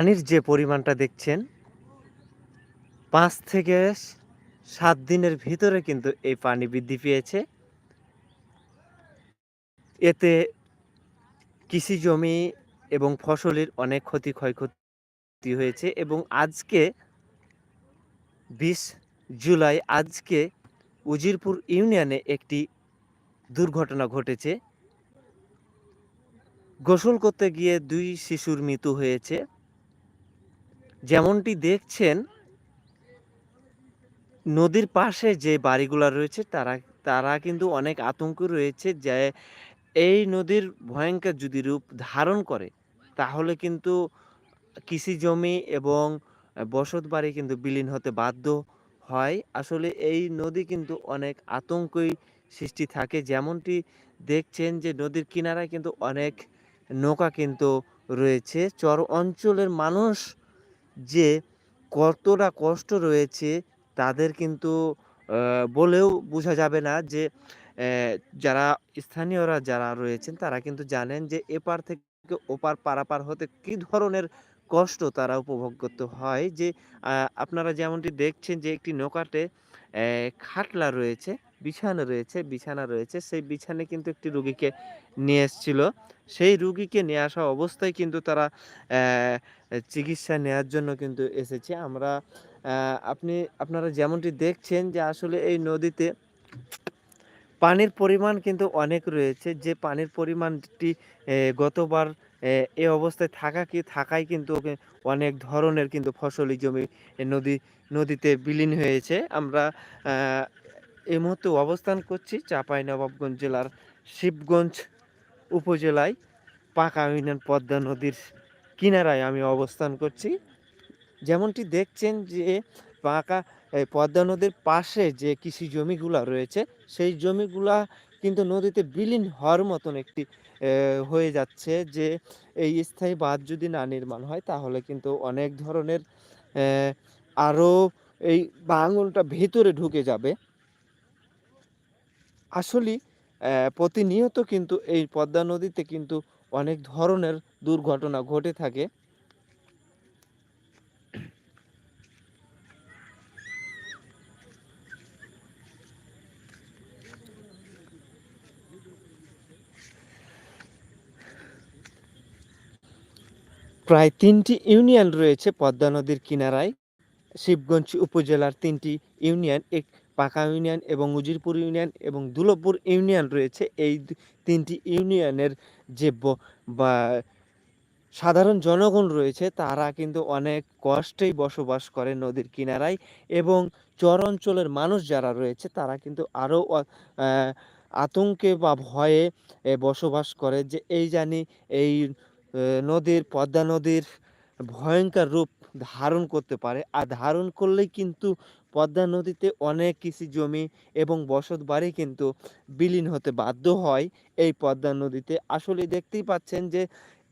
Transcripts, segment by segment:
পানির যে পরিমাণটা দেখছেন, পাঁচ থেকে সাত দিনের ভিতরে কিন্তু এই পানি বৃদ্ধি পেয়েছে। এতে কৃষি জমি এবং ফসলের অনেক ক্ষতি ক্ষয়ক্ষতি হয়েছে এবং আজকে বিশ জুলাই, আজকে উজিরপুর ইউনিয়নে একটি দুর্ঘটনা ঘটেছে। গোসল করতে গিয়ে দুই শিশুর মৃত্যু হয়েছে। যেমনটি দেখছেন, নদীর পাশে যে বাড়িগুলো রয়েছে, তারা তারা কিন্তু অনেক আতঙ্ক রয়েছে যে এই নদীর ভয়ঙ্কর যদি রূপ ধারণ করে, তাহলে কিন্তু কৃষি জমি এবং বসত বাড়ি কিন্তু বিলীন হতে বাধ্য হয়। আসলে এই নদী কিন্তু অনেক আতঙ্কই সৃষ্টি থাকে। যেমনটি দেখছেন যে নদীর কিনারায় কিন্তু অনেক নৌকা কিন্তু রয়েছে। চর অঞ্চলের মানুষ যে কতটা কষ্ট রয়েছে তাদের কিন্তু বলেও বোঝা যাবে না যে যারা স্থানীয়রা যারা রয়েছেন তারা কিন্তু জানেন যে এপার থেকে ওপার পারাপার হতে কি ধরনের কষ্ট তারা উপভোগ করতে হয়। যে আপনারা যেমনটি দেখছেন যে একটি নৌকাতে খাটলা রয়েছে, বিছানা রয়েছে বিছানা রয়েছে, সেই বিছানে কিন্তু একটি রুগীকে নিয়ে এসেছিল। সেই রুগীকে নিয়ে আসা অবস্থায় কিন্তু তারা চিকিৎসা নেওয়ার জন্য কিন্তু এসেছে। আমরা আপনি, আপনারা যেমনটি দেখছেন যে আসলে এই নদীতে পানির পরিমাণ কিন্তু অনেক রয়েছে। যে পানির পরিমাণটি গতবার, এ অবস্থায় থাকা কি, থাকায় কিন্তু অনেক ধরনের কিন্তু ফসলি জমি নদী, নদীতে বিলীন হয়েছে। আমরা এই মুহূর্তে অবস্থান করছি চাপাই নবাবগঞ্জ জেলার শিবগঞ্জ উপজেলায় পাকা ইউনিয়ন পদ্মা নদীর কিনারায় আমি অবস্থান করছি। যেমনটি দেখছেন যে পাকা পদ্মা নদীর পাশে যে কৃষি জমিগুলা রয়েছে, সেই জমিগুলা কিন্তু নদীতে বিলীন হওয়ার মতন একটি হয়ে যাচ্ছে যে এই স্থায়ী বাঁধ যদি না নির্মাণ হয়, তাহলে কিন্তু অনেক ধরনের আরও এই ভাঙনটা ভেতরে ঢুকে যাবে। আসলে প্রতিনিয়ত কিন্তু এই পদ্মা নদীতে কিন্তু অনেক ধরনের দুর্ঘটনা ঘটে থাকে। প্রায় তিনটি ইউনিয়ন রয়েছে পদ্মা নদীর কিনারায়। শিবগঞ্জ উপজেলার তিনটি ইউনিয়ন, এক পাকা ইউনিয়ন এবং উজিরপুর ইউনিয়ন এবং দুলভপুর ইউনিয়ন রয়েছে। এই তিনটি ইউনিয়নের যে বা সাধারণ জনগণ রয়েছে, তারা কিন্তু অনেক কষ্টেই বসবাস করে নদীর কিনারায় এবং চর অঞ্চলের মানুষ যারা রয়েছে, তারা কিন্তু আরও আতঙ্কে বা ভয়ে বসবাস করে যে এই জানি এই নদীর, পদ্মা নদীর ভয়ঙ্কর রূপ ধারণ করতে পারে। আর ধারণ করলেই কিন্তু পদ্মা নদীতে অনেক কৃষি জমি এবং বসত বাড়ি কিন্তু বিলীন হতে বাধ্য হয় এই পদ্মা নদীতে। আসলে দেখতেই পাচ্ছেন যে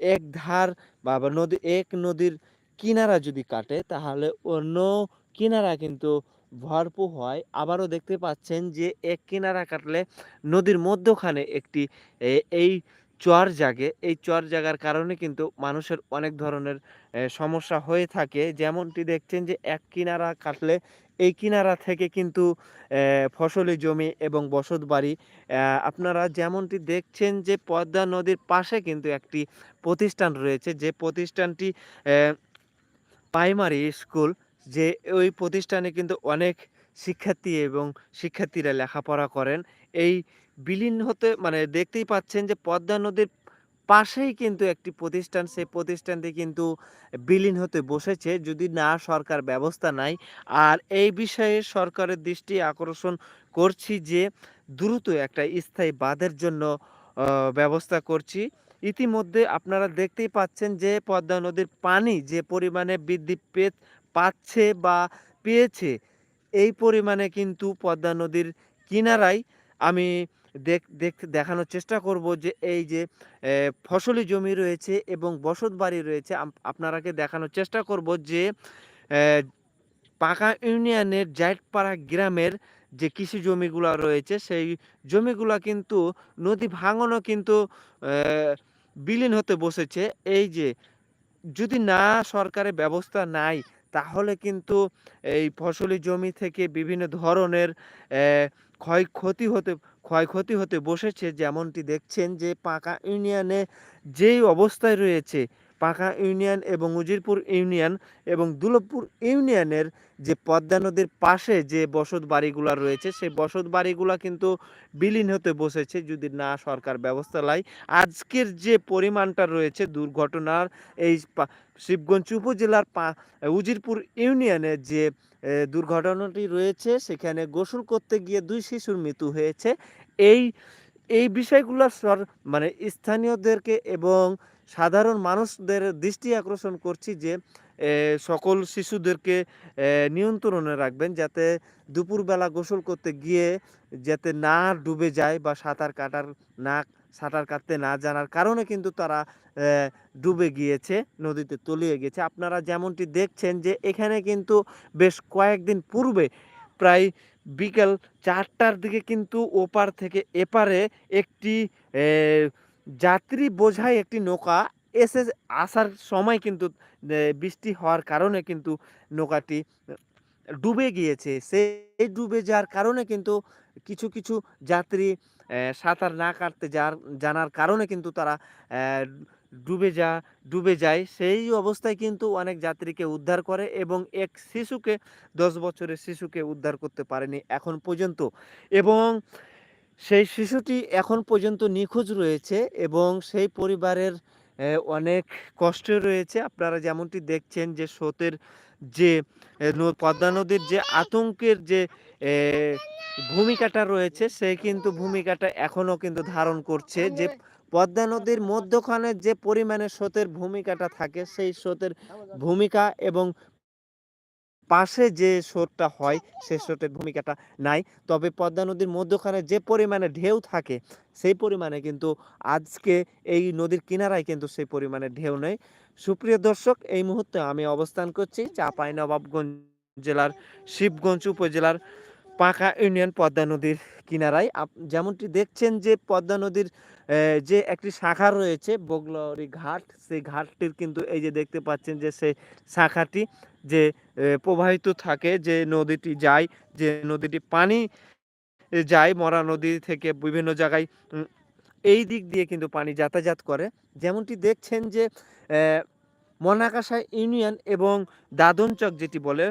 এক ধার বা নদী, এক নদীর কিনারা যদি কাটে, তাহলে অন্য কিনারা কিন্তু ভরপুর হয়। আবারও দেখতে পাচ্ছেন যে এক কিনারা কাটলে নদীর মধ্যখানে একটি এই চর জাগে। এই চর জাগার কারণে কিন্তু মানুষের অনেক ধরনের সমস্যা হয়ে থাকে। যেমনটি দেখছেন যে এক কিনারা কাটলে এই কিনারা থেকে কিন্তু ফসলি জমি এবং বসত বাড়ি আপনারা যেমনটি দেখছেন যে পদ্মা নদীর পাশে কিন্তু একটি প্রতিষ্ঠান রয়েছে। যে প্রতিষ্ঠানটি প্রাইমারি স্কুল, যে ওই প্রতিষ্ঠানে কিন্তু অনেক শিক্ষার্থী এবং শিক্ষার্থীরা লেখাপড়া করেন। এই বিলীন হতে মানে দেখতেই পাচ্ছেন যে পদ্মা নদীর পাশেই কিন্তু একটি প্রতিষ্ঠান, সেই প্রতিষ্ঠানটি কিন্তু বিলীন হতে বসেছে। যদি না সরকার ব্যবস্থা নেয়, আর এই বিষয়ে সরকারের দৃষ্টি আকর্ষণ করছি যে, দ্রুত একটা স্থায়ী বাঁধের জন্য ব্যবস্থা করছি। ইতিমধ্যে আপনারা দেখতেই পাচ্ছেন যে, পদ্মা নদীর পানি যে পরিমাণে বৃদ্ধি পেয়ে পাচ্ছে বা পেয়েছে, এই পরিমাণে কিন্তু পদ্মা নদীর কিনারায় আমি দেখানোর চেষ্টা করব যে এই যে ফসলি জমি রয়েছে এবং বসত বাড়ি রয়েছে আপনারাকে দেখানোর চেষ্টা করব যে পাকা ইউনিয়নের জাইটপাড়া গ্রামের যে কৃষি জমিগুলো রয়েছে, সেই জমিগুলো কিন্তু, নদী ভাঙনও কিন্তু বিলীন হতে বসেছে। এই যে, যদি না সরকারের ব্যবস্থা নাই, তাহলে কিন্তু এই ফসলি জমি থেকে বিভিন্ন ধরনের ক্ষয়ক্ষতি হতে ক্ষয়ক্ষতি হতে বসেছে। যেমনটি দেখছেন যে পাকা ইউনিয়নে যেই অবস্থায় রয়েছে, পাঁকা ইউনিয়ন এবং উজিরপুর ইউনিয়ন এবং দুর্লভপুর ইউনিয়নের যে পদ্মা নদীর পাশে যে বসত বাড়িগুলো রয়েছে, সেই বসত বাড়িগুলো কিন্তু বিলীন হতে বসেছে যদি না সরকার ব্যবস্থা লায়। আজকের যে পরিমাণটা রয়েছে দুর্ঘটনার এই শিবগঞ্জ উপজেলার উজিরপুর ইউনিয়নের যে দুর্ঘটনাটি রয়েছে সেখানে গোসল করতে গিয়ে দুই শিশুর মৃত্যু হয়েছে। এই, এই বিষয়গুলো সর মানে স্থানীয়দেরকে এবং সাধারণ মানুষদের দৃষ্টি আকর্ষণ করছি যে সকল শিশুদেরকে নিয়ন্ত্রণে রাখবেন যাতে দুপুরবেলা গোসল করতে গিয়ে যাতে না ডুবে যায় বা সাঁতার কাটার না সাঁতার কাটতে না জানার কারণে কিন্তু তারা ডুবে গিয়েছে, নদীতে তলিয়ে গেছে। আপনারা যেমনটি দেখছেন যে এখানে কিন্তু বেশ কয়েকদিন পূর্বে প্রায় বিকেল চারটার দিকে কিন্তু ওপার থেকে এপারে একটি যাত্রী বোঝাই একটি নৌকা এসে আসার সময় কিন্তু বৃষ্টি হওয়ার কারণে কিন্তু নৌকাটি ডুবে গিয়েছে। সেই ডুবে যাওয়ার কারণে কিন্তু কিছু, কিছু যাত্রী সাঁতার না কাটতে যার জানার কারণে কিন্তু তারা ডুবে যা ডুবে যায়। সেই অবস্থায় কিন্তু অনেক যাত্রীকে উদ্ধার করে এবং এক শিশুকে ১০ বছরের শিশুকে উদ্ধার করতে পারেনি এখন পর্যন্ত এবং সেই শিশুটি এখন পর্যন্ত নিখোঁজ রয়েছে এবং সেই পরিবারের অনেক কষ্টে রয়েছে। আপনারা যেমনটি দেখছেন যে স্রোতের যে পদ্মা নদীর যে আতঙ্কের যে ভূমিকাটা রয়েছে সেই কিন্তু ভূমিকাটা এখনও কিন্তু ধারণ করছে যে, পদ্মা নদীর মধ্যখানে যে পরিমাণে স্রোতের ভূমিকাটা থাকে, সেই স্রোতের ভূমিকা এবং পাশে যে স্রোতটা হয় সেই স্রোতের ভূমিকাটা নাই। তবে পদ্মা নদীর মধ্যখানে যে পরিমাণে ঢেউ থাকে সেই পরিমাণে কিন্তু আজকে এই নদীর কিনারায় কিন্তু সেই পরিমাণে ঢেউ নেই। সুপ্রিয় দর্শক এই মুহূর্তে আমি অবস্থান করছি চাপাই নবাবগঞ্জ জেলার শিবগঞ্জ উপজেলার পাঁকা ইউনিয়ন পদ্মা নদীর কিনারায়। আপ যেমনটি দেখছেন যে পদ্মা নদীর যে একটি শাখা রয়েছে বগলাউড়ি ঘাট, সেই ঘাটটির কিন্তু এই যে দেখতে পাচ্ছেন যে সেই শাখাটি যে প্রবাহিত থাকে যে নদীটি যায়, যে নদীটি পানি যায় মরা নদী থেকে বিভিন্ন জায়গায় এই দিক দিয়ে কিন্তু পানি যাতায়াত করে। যেমনটি দেখছেন যে মনাকাশা ইউনিয়ন এবং দাদনচক যেটি বলে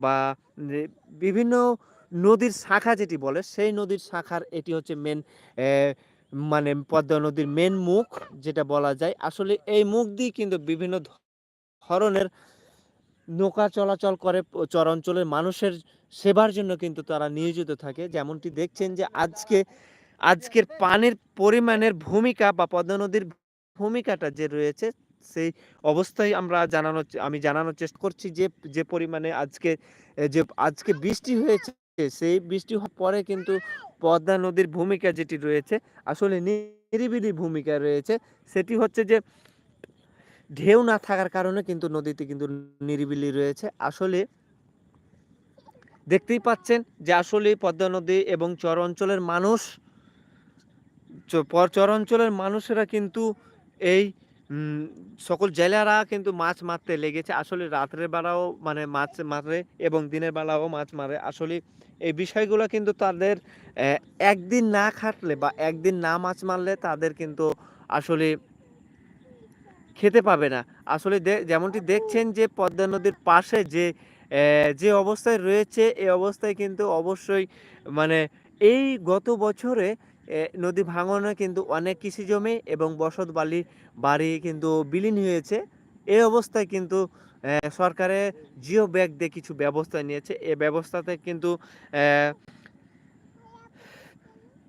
বা বিভিন্ন নদীর শাখা যেটি বলে সেই নদীর শাখার এটি হচ্ছে মেন মানে পদ্মা নদীর মেন মুখ যেটা বলা যায়। আসলে এই মুখ দিয়ে কিন্তু বিভিন্ন ধরনের নৌকা চলাচল করে চরাঞ্চলের মানুষের সেবার জন্য কিন্তু তারা নিয়োজিত থাকে। যেমনটি দেখছেন যে আজকে আজকের পানির পরিমাণের ভূমিকা বা পদ্মা নদীর ভূমিকাটা যে রয়েছে সেই অবস্থায় আমরা জানানোর চে আমি জানানোর চেষ্টা করছি যে, যে পরিমাণে আজকে যে আজকে বৃষ্টি হয়েছে সেই বৃষ্টি হওয়ার পরে কিন্তু পদ্মা নদীর ভূমিকা যেটি রয়েছে আসলে নিরিবিলি ভূমিকা রয়েছে। সেটি হচ্ছে যে ঢেউ না থাকার কারণে কিন্তু নদীতে কিন্তু নিরিবিলি রয়েছে। আসলে দেখতেই পাচ্ছেন যে আসলেই পদ্মা নদী এবং চর অঞ্চলের মানুষ চর অঞ্চলের মানুষেরা কিন্তু এই সকল জেলেরা কিন্তু মাছ মারতে লেগেছে। আসলে রাত্রের বেলাও মানে মাছ মারে এবং দিনের বেলাও মাছ মারে। আসলে এই বিষয়গুলো কিন্তু তাদের একদিন না খাটলে বা একদিন না মাছ মারলে তাদের কিন্তু আসলে খেতে পাবে না। আসলে যেমনটি দেখছেন যে পদ্মা নদীর পাশে যে যে অবস্থায় রয়েছে এই অবস্থায় কিন্তু অবশ্যই মানে এই গত বছরে নদী ভাঙনে কিন্তু অনেক কৃষি জমি এবং বসত বালি, বাড়ি কিন্তু বিলীন হয়েছে। এই অবস্থায় কিন্তু সরকারে জিও ব্যাগ দিয়ে কিছু ব্যবস্থা নিয়েছে। এ ব্যবস্থাতে কিন্তু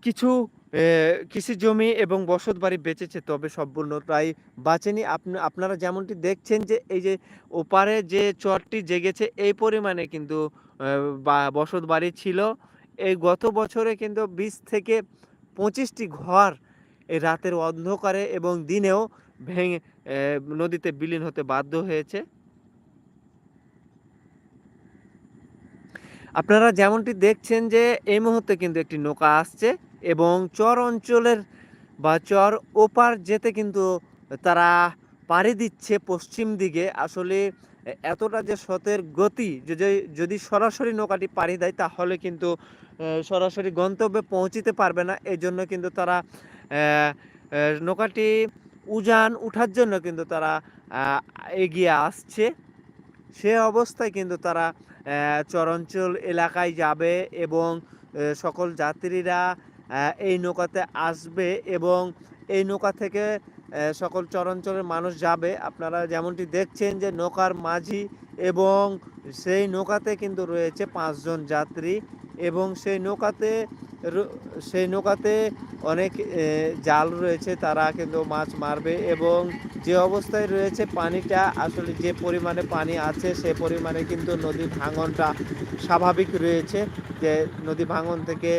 কিছু কৃষি জমি এবং বসত বাড়ি বেঁচেছে, তবে সম্পূর্ণ প্রায় বাঁচেনি। আপনা, আপনারা যেমনটি দেখছেন যে, এই যে ওপারে যে চরটি জেগেছে, এই পরিমাণে কিন্তু বসত বাড়ি ছিল। এই গত বছরে কিন্তু ২০ থেকে পঁচিশটি ঘর এই রাতের অন্ধকারে এবং দিনেও ভেঙে নদীতে বিলীন হতে বাধ্য হয়েছে। আপনারা যেমনটি দেখছেন যে, এই মুহূর্তে কিন্তু একটি নৌকা আসছে এবং চর অঞ্চলের বা চর ওপার যেতে কিন্তু তারা পাড়ি দিচ্ছে পশ্চিম দিকে আসলে এতটা যে স্রোতের গতি যদি যদি সরাসরি নৌকাটি পাড়ি দেয়, তাহলে কিন্তু সরাসরি গন্তব্যে পৌঁছিতে পারবে না। এই জন্য কিন্তু তারা নৌকাটি উজান উঠার জন্য কিন্তু তারা এগিয়ে আসছে। সে অবস্থায় কিন্তু তারা চরাঞ্চল এলাকায় যাবে এবং সকল যাত্রীরা এই নৌকাতে আসবে এবং এই নৌকা থেকে সকল চরাঞ্চলের মানুষ যাবে। আপনারা যেমনটি দেখছেন যে নৌকার মাঝি এবং সেই নৌকাতে কিন্তু রয়েছে পাঁচজন যাত্রী এবং সেই নৌকাতে সেই নৌকাতে অনেক জাল রয়েছে তারা কিন্তু মাছ মারবে এবং যে অবস্থায় রয়েছে পানিটা আসলে যে পরিমাণে পানি আছে সে পরিমাণে কিন্তু নদী ভাঙনটা স্বাভাবিক রয়েছে। যে নদী ভাঙন থেকে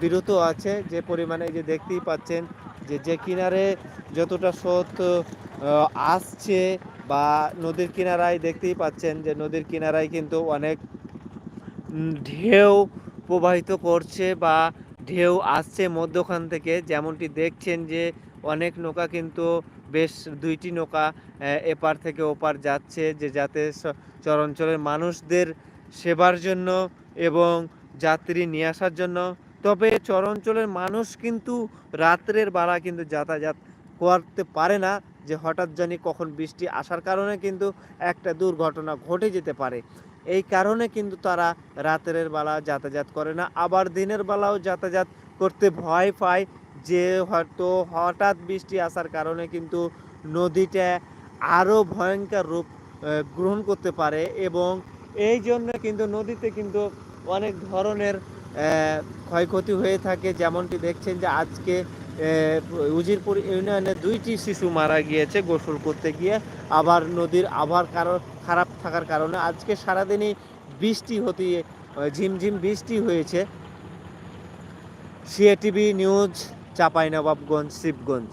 বিরত আছে যে পরিমাণে যে দেখতেই পাচ্ছেন যে, যে কিনারে যতটা স্রোত আসছে বা নদীর কিনারায় দেখতেই পাচ্ছেন যে নদীর কিনারায় কিন্তু অনেক ঢেউ প্রবাহিত করছে বা ঢেউ আসছে মধ্যখান থেকে, যেমনটি দেখছেন যে অনেক নৌকা কিন্তু বেশ দুইটি নৌকা এপার থেকে ওপার যাচ্ছে, যে যাতে চরাঞ্চলের মানুষদের সেবার জন্য এবং যাত্রী নিয়ে আসার জন্য। তবে চরাঞ্চলের মানুষ কিন্তু রাত্রের বেলা কিন্তু যাতায়াত করতে পারে না, যে হঠাৎ জানি কখন বৃষ্টি আসার কারণে কিন্তু একটা দুর্ঘটনা ঘটে যেতে পারে। এই কারণে কিন্তু তারা রাতের বেলা যাতায়াত করে না। আবার দিনের বেলাও যাতায়াত করতে ভয় পায় যে হয়তো হঠাৎ বৃষ্টি আসার কারণে কিন্তু নদীটা আরও ভয়ঙ্কর রূপ গ্রহণ করতে পারে এবং এই জন্য কিন্তু নদীতে কিন্তু অনেক ধরনের ক্ষয়ক্ষতি হয়ে থাকে। যেমনটি দেখছেন যে আজকে উজিরপুর ইউনিয়নে দুইটি শিশু মারা গিয়েছে গোসল করতে গিয়ে। আবার নদীর আবার কারণ খারাপ থাকার কারণে আজকে সারাদিনই বৃষ্টি হতে ঝিমঝিম বৃষ্টি হয়েছে। সিএটিভি নিউজ চাঁপাইনবাবগঞ্জ, শিবগঞ্জ।